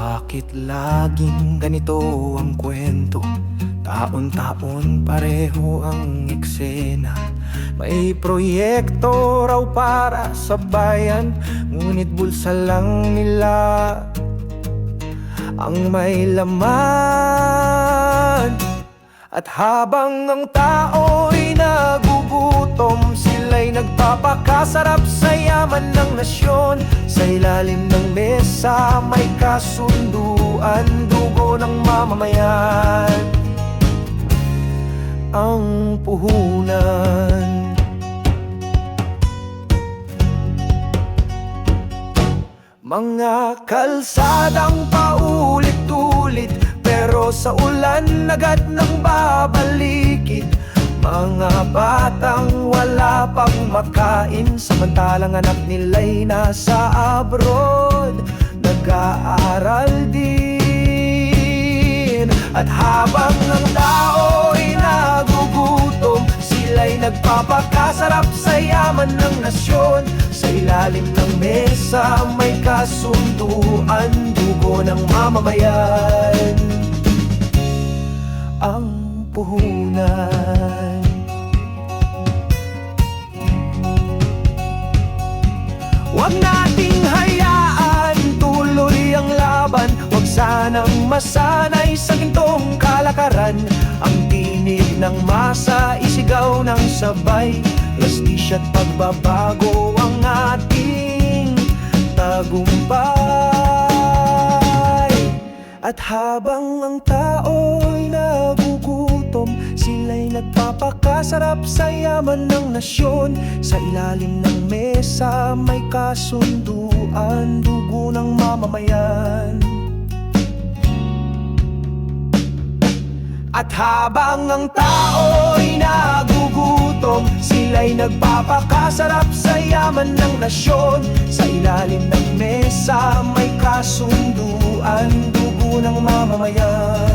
Bakit laging ganito ang kwento? Taon-taon pareho ang eksena May proyekto raw para sa bayan Ngunit bulsa lang nila Ang may laman At habang ang tao'y nagpapakasarap sa yaman ng nasyon. Sa ilalim ng mesa may kasunduan. Dugo ng mamamayan. Ang puhunan. Mga kalsadang paulit-ulit. Pero sa ulan agad nang babalikit Mga batang wala pang makain Samantalang anak nila'y nasa abroad Nag-aaral din. At habang ang tao'y nagugutom Sila'y nagpapakasarap sa yaman ng nasyon. Sa ilalim ng mesa may kasunduan Dugo ng mamamayan. Ang puhunan Huwag nating hayaan tuloy ang laban. Huwag sanang masanay sa gintong kalakaran. Ang tinig ng masa isigaw ng sabay. Lastis at pagbabago ang ating tagumpay. At habang ang tao'y nagugutom Sila'y nagpapakasarap sa yaman ng nasyon. Sa ilalim ng mesa may kasunduan. Dugo ng mamamayan. At habang ang tao'y nagugutom Sila'y nagpapakasarap sa yaman ng nasyon. Sa ilalim ng mesa may kasunduan. Dugo ng mamamayan